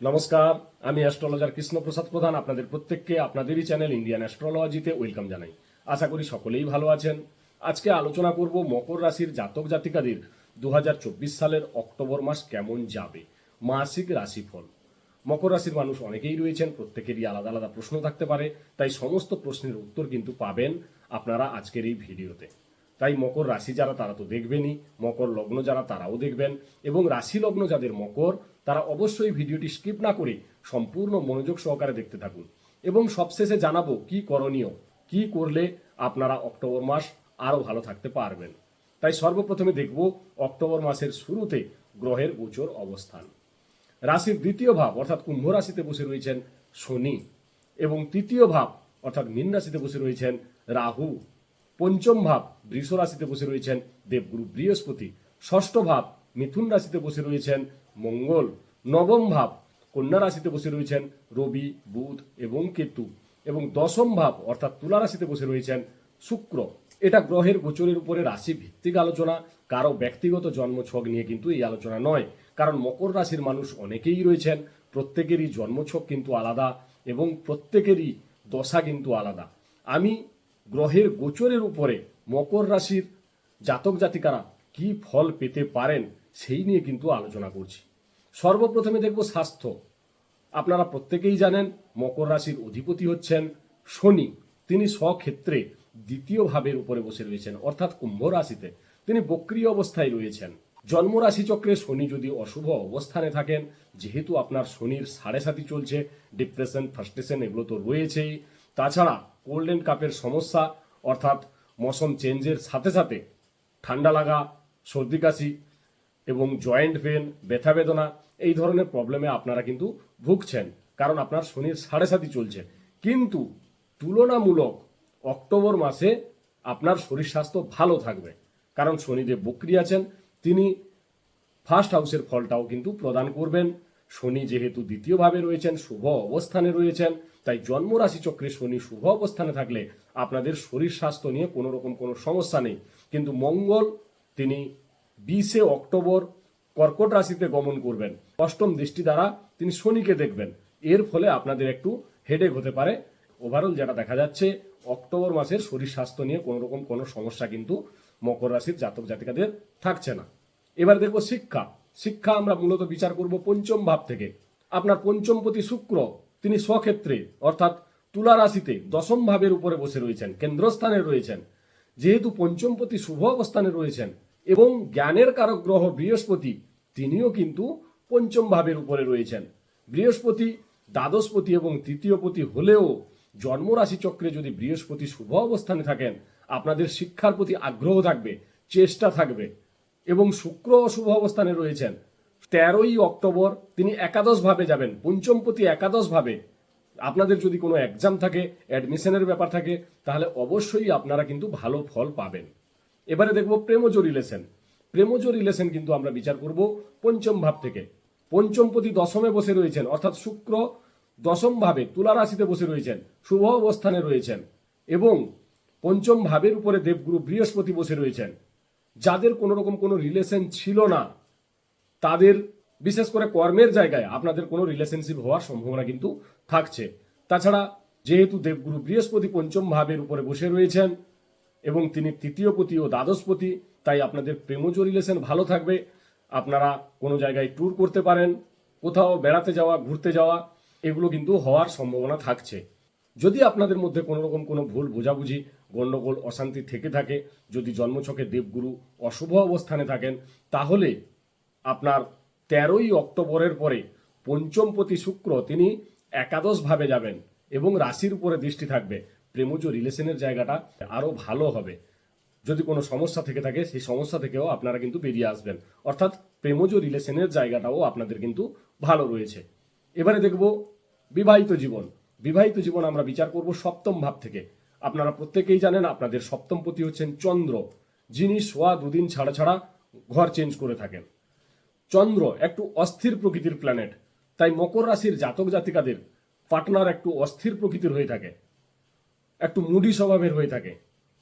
নমস্কার, আমি অ্যাস্ট্রোলজার কৃষ্ণপ্রসাদ প্রধান। আপনাদের প্রত্যেককে আপনাদেরই চ্যানেল ইন্ডিয়ান অ্যাস্ট্রোলজিতে ওয়েলকাম জানাই। আশা করি সকলেই ভালো আছেন। আজকে আলোচনা করব মকর রাশির জাতক জাতিকাদের দু হাজার চব্বিশ সালের অক্টোবর মাস কেমন যাবে, মাসিক রাশিফল। মকর রাশির মানুষ অনেকেই রয়েছেন, প্রত্যেকেরই আলাদা আলাদা প্রশ্ন থাকতে পারে, তাই সমস্ত প্রশ্নের উত্তর কিন্তু পাবেন আপনারা আজকের এই ভিডিওতে। তাই মকর রাশি যারা, তারা তো দেখবেনই। মকর লগ্ন যারা, তারাও দেখবেন। এবং রাশি লগ্ন যাদের মকর, তারা অবশ্যই ভিডিওটি স্কিপ না করে সম্পূর্ণ মনোযোগ সহকারে দেখতে থাকুন। এবং সবশেষে জানাব, কি করণীয়, কি করলে আপনারা অক্টোবর মাস আরও ভালো থাকতে পারবেন? তাই সর্বপ্রথমে দেখব, অক্টোবর মাসের শুরুতে গ্রহের গোচর অবস্থান। রাশির দ্বিতীয় ভাব, অর্থাৎ কুম্ভ রাশিতে বসে রয়েছেন শনি। এবং তৃতীয় ভাব, অর্থাৎ মীন রাশিতে বসে রয়েছেন রাহু। পঞ্চম ভাব বৃষ রাশিতে বসে রয়েছেন দেবগুরু বৃহস্পতি। ষষ্ঠ ভাব মিথুন রাশিতে বসে রয়েছেন মঙ্গল। নবম ভাব কন্যা রাশিতে বসে রয়েছেন রবি, বুধ এবং কেতু। এবং দশম ভাব অর্থাৎ তুলা রাশিতে বসে রয়েছেন শুক্র। এটা গ্রহের গোচরের উপরে রাশি ভিত্তিক আলোচনা। কারও ব্যক্তিগত জন্মছক নিয়ে কিন্তু এই আলোচনা নয়। কারণ মকর রাশির মানুষ অনেকেই রয়েছেন। প্রত্যেকেরই জন্মছক কিন্তু আলাদা এবং প্রত্যেকেরই দশা কিন্তু আলাদা। আমি গ্রহের গোচরের উপরে মকর রাশির জাতক জাতিকারা কি ফল পেতে পারেন সেই নিয়ে কিন্তু আলোচনা করছি। সর্বপ্রথমে দেখব স্বাস্থ্য। আপনারা প্রত্যেকেই জানেন মকর রাশির অধিপতি হচ্ছেন শনি। তিনি স্বক্ষেত্রে দ্বিতীয় ভাবের উপরে বসে রয়েছেন, অর্থাৎ কুম্ভ রাশিতে। তিনি বক্রিয় অবস্থায় রয়েছেন। জন্ম রাশি চক্রে শনি যদি অশুভ অবস্থানে থাকেন, যেহেতু আপনার শনির সাড়ে সাতি চলছে, ডিপ্রেশন ফার্স্টেশন এগুলো তো রয়েছেই। তাছাড়া কোল্ড অ্যান্ড কাপের সমস্যা, অর্থাৎ মৌসুম চেঞ্জের সাথে সাথে ঠান্ডা লাগা, সর্দি কাশি এবং জয়েন্ট পেন ব্যথা বেদনা, এই ধরনের প্রবলেমে আপনারা কিন্তু ভুগছেন। কারণ আপনার শনির সাড়ে সাতি চলছে। কিন্তু তুলনামূলক অক্টোবর মাসে আপনার শরীর স্বাস্থ্য ভালো থাকবে। কারণ শনিদেব বক্রি আছেন, তিনি ফার্স্ট হাউসের ফলটাও কিন্তু প্রদান করবেন। শনি যেহেতু দ্বিতীয়ভাবে রয়েছেন, শুভ অবস্থানে রয়েছেন, তাই জন্ম রাশি চক্রে শনি শুভ অবস্থানে থাকলে আপনাদের শরীর স্বাস্থ্য নিয়ে কোনো রকম কোনো সমস্যা নেই। কিন্তু মঙ্গল, তিনি বিশে অক্টোবর কর্কট রাশিতে গমন করবেন। অষ্টম দৃষ্টি দ্বারা তিনি শনিকে দেখবেন। এর ফলে আপনাদের একটু হেডেক হতে পারে। ওভারঅল যেটা দেখা যাচ্ছে, অক্টোবর মাসের শরীর স্বাস্থ্য নিয়ে কোনো রকম কোনো সমস্যা কিন্তু মকর রাশির জাতক জাতিকাদের থাকছে না। এবার দেখব শিক্ষা। শিক্ষা আমরা মূলত বিচার করব পঞ্চম ভাব থেকে। আপনার পঞ্চমপতি শুক্র, তিনি স্বক্ষেত্রে, অর্থাৎ তুলা রাশিতে দশম ভাবের উপরে বসে রয়েছেন, কেন্দ্রস্থানে রয়েছেন। যেহেতু পঞ্চমপতি শুভ অবস্থানে রয়েছেন এবং জ্ঞানের কারক গ্রহ বৃহস্পতি, তিনিও কিন্তু পঞ্চম ভাবের উপরে রয়েছেন। বৃহস্পতি দ্বাদশপতি এবং তৃতীয়পতি হলেও জন্মরাশি চক্রে যদি বৃহস্পতি শুভ অবস্থানে থাকেন, আপনাদের শিক্ষার প্রতি আগ্রহ থাকবে, চেষ্টা থাকবে। এবং শুক্র অশুভ অবস্থানে রয়েছেন। তেরোই অক্টোবর তিনি একাদশ ভাবে যাবেন। পঞ্চমপতি একাদশ ভাবে আপনাদের যদি কোনো এক্সাম থাকে অ্যাডমিশনের ব্যাপার থাকে, তাহলে অবশ্যই আপনারা কিন্তু ভালো ফল পাবেন। এবারে দেখব প্রেমজ রিলেশন প্রেমজ রিলেশন কিন্তু আমরা বিচার করব পঞ্চম ভাব থেকে। পঞ্চমপতি দশমে বসে রয়েছেন, অর্থাৎ শুক্র দশম ভাবে তুলা রাশিতে বসে রয়েছেন, শুভ অবস্থানে রয়েছেন এবং পঞ্চম ভাবের উপরে দেবগুরু বৃহস্পতি বসে রয়েছেন। যাদের কোনো রকম কোনো রিলেশন ছিল না, তাদের বিশেষ করে কর্মের জায়গায় আপনাদের কোনো রিলেশনশিপ হওয়ার সম্ভাবনা কিন্তু থাকছে। তাছাড়া যেহেতু দেবগুরু বৃহস্পতি পঞ্চম ভাবের উপরে বসে রয়েছেন এবং তিনি তৃতীয়পতি ও দ্বাদশপতি তাই আপনাদের প্রেমজ রিলেশন ভালো থাকবে। আপনারা কোনো জায়গায় ট্যুর করতে পারেন, কোথাও বেড়াতে যাওয়া, ঘুরতে যাওয়া, এগুলো কিন্তু হওয়ার সম্ভাবনা থাকছে। যদি আপনাদের মধ্যে কোনো রকম কোনো ভুল বোঝাবুঝি, গণ্ডগোল, অশান্তি থেকে থাকে, যদি জন্মছকে দেবগুরু অশুভ অবস্থানে থাকেন, তাহলে আপনার তেরোই অক্টোবরের পরে পঞ্চমপতি শুক্র তিনি একাদশ ভাবে যাবেন এবং রাশির উপরে দৃষ্টি থাকবে। প্রেমজ রিলেশনের জায়গাটা আরও ভালো হবে। যদি কোনো সমস্যা থেকে থাকে, সেই সমস্যা থেকেও আপনারা কিন্তু বেরিয়ে আসবেন। অর্থাৎ প্রেমজ রিলেশনের জায়গাটাও আপনাদের কিন্তু ভালো রয়েছে। এবারে দেখব বিবাহিত জীবন। বিবাহিত জীবন আমরা বিচার করব সপ্তম ভাব থেকে। আপনারা প্রত্যেকেই জানেন, আপনাদের সপ্তম পতি হচ্ছেন চন্দ্র, যিনি সোয়া দুদিন ছাড়া ছাড়া ঘর চেঞ্জ করে থাকেন। চন্দ্র একটু অস্থির প্রকৃতির প্ল্যানেট তাই মকর রাশির জাতক জাতিকাদের পার্টনার একটু অস্থির প্রকৃতির হয়ে থাকে, একটু মুডি স্বভাবের হয়ে থাকে,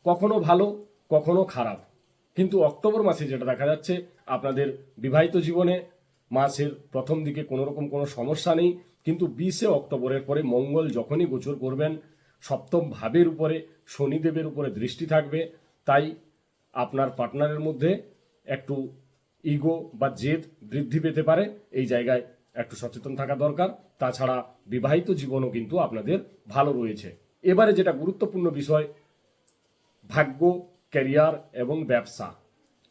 কখনো ভালো, কখনো খারাপ। কিন্তু অক্টোবর মাসে যেটা দেখা যাচ্ছে, আপনাদের বিবাহিত জীবনে মাসের প্রথম দিকে কোনো রকম কোনো সমস্যা নেই কিন্তু বিশে অক্টোবরের পরে মঙ্গল যখনই গোচর করবেন, সপ্তম ভাবের উপরে, শনিদেবের উপরে দৃষ্টি থাকবে। তাই আপনার পার্টনারের মধ্যে একটু ইগো বা জেদ বৃদ্ধি পেতে পারে। এই জায়গায় একটু সচেতন থাকা দরকার। তাছাড়া বিবাহিত জীবনও কিন্তু আপনাদের ভালো রয়েছে। এবারে যেটা গুরুত্বপূর্ণ বিষয়, ভাগ্য, ক্যারিয়ার এবং ব্যবসা।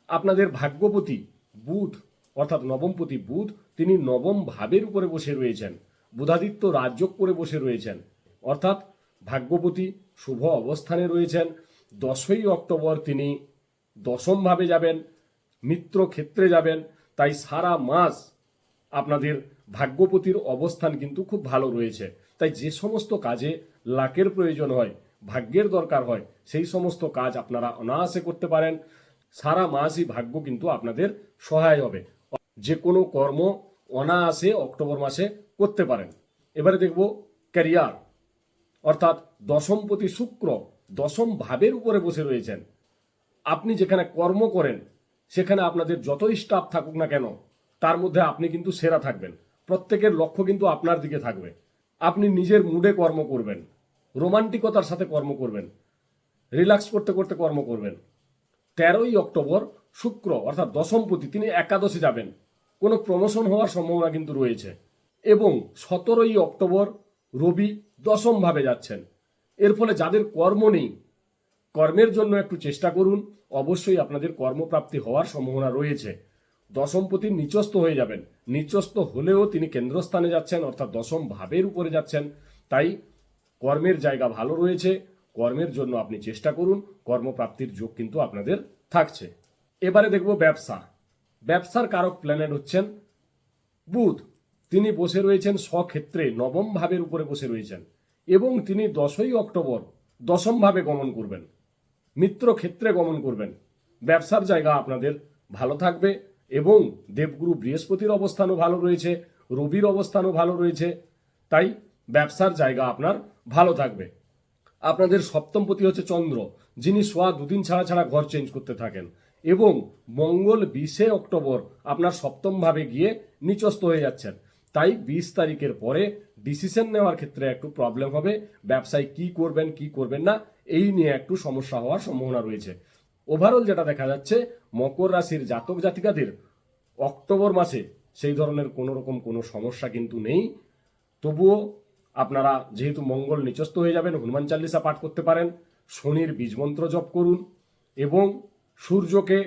আপনাদের ভাগ্যপতি বুধ, অর্থাৎ নবমপতি বুধ, তিনি নবম ভাবের উপরে বসে রয়েছেন। বুধাদিত্য রাজযোগ করে বসে রয়েছেন। অর্থাৎ ভাগ্যপতি শুভ অবস্থানে রয়েছেন। দশই অক্টোবর তিনি দশমভাবে যাবেন, মিত্র ক্ষেত্রে যাবেন। তাই সারা মাস আপনাদের ভাগ্যপতির অবস্থান কিন্তু খুব ভালো রয়েছে। তাই যে সমস্ত কাজে লাকের প্রয়োজন হয়, ভাগ্যের দরকার হয়, সেই সমস্ত কাজ আপনারা অনায়াসে করতে পারেন। সারা মাসই ভাগ্য কিন্তু আপনাদের সহায় হবে। যে কোনো কর্ম অনায়াসে অক্টোবর মাসে করতে পারেন। এবারে দেখব ক্যারিয়ার। অর্থাৎ দশমপতি শুক্র দশম ভাবের উপরে বসে রয়েছেন। আপনি যেখানে কর্ম করেন, সেখানে আপনাদের যতই স্টাফ থাকুক না কেন, তার মধ্যে আপনি কিন্তু সেরা থাকবেন। প্রত্যেকের লক্ষ্য কিন্তু আপনার দিকে থাকবে। আপনি নিজের মুডে কর্ম করবেন, রোমান্টিকতার সাথে কর্ম করবেন রিল্যাক্স করতে করতে কর্ম করবেন। তেরোই অক্টোবর শুক্র, অর্থাৎ দশমপতি তিনি একাদশে যাবেন। কোনো প্রমোশন হওয়ার সম্ভাবনা কিন্তু রয়েছে। এবং সতেরোই অক্টোবর রবি দশম ভাবে যাচ্ছেন। এর ফলে যাদের কর্ম নেই, কর্মের জন্য একটু চেষ্টা করুন। অবশ্যই আপনাদের কর্মপ্রাপ্তি হওয়ার সম্ভাবনা রয়েছে। দশমপতি নিচস্থ হয়ে যাবেন। নিচস্থ হলেও তিনি কেন্দ্রস্থানে যাচ্ছেন, অর্থাৎ দশম ভাবের উপরে যাচ্ছেন। তাই কর্মের জায়গা ভালো রয়েছে। কর্মের জন্য আপনি চেষ্টা করুন। কর্মপ্রাপ্তির যোগ কিন্তু আপনাদের থাকছে। এবারে দেখব ব্যবসা। ব্যবসার কারক প্ল্যানেট হচ্ছেন বুধ। তিনি বসে রয়েছেন স্বক্ষেত্রে, নবম ভাবের উপরে বসে রয়েছেন এবং তিনি দশই অক্টোবর দশম ভাবে গমন করবেন, মিত্র ক্ষেত্রে গমন করবেন। ব্যবসার জায়গা আপনাদের ভালো থাকবে এবং দেবগুরু বৃহস্পতির অবস্থানও ভালো রয়েছে, রবির অবস্থানও ভালো রয়েছে, তাই ব্যবসার জায়গা আপনার ভালো থাকবে। আপনাদের সপ্তমপতি হচ্ছে চন্দ্র, যিনি সোয়া দুদিন ছাড়া ছাড়া ঘর চেঞ্জ করতে থাকেন এবং মঙ্গল বিশে অক্টোবর আপনার সপ্তম ভাবে গিয়ে নিচস্থ হয়ে যাচ্ছেন। তাই বিশ তারিখের পরে ডিসিশন নেওয়ার ক্ষেত্রে একটু প্রবলেম হবে। ব্যবসায় কি করবেন কি করবেন না, এই নিয়ে একটু সমস্যা হওয়ার সম্ভাবনা রয়েছে। ওভারঅল যেটা দেখা যাচ্ছে, মকর রাশির জাতক জাতিকাদের অক্টোবর মাসে সেই ধরনের কোনো রকম কোনো সমস্যা কিন্তু নেই। তবুও আপনারা যেহেতু মঙ্গল নিচস্থ হয়ে যাবেন, হনুমান চাল্লিশা পাঠ করতে পারেন, শনির বীজমন্ত্র জপ করুন এবং সূর্যকে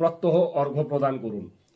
প্রত্যহ অর্ঘ্য প্রদান করুন।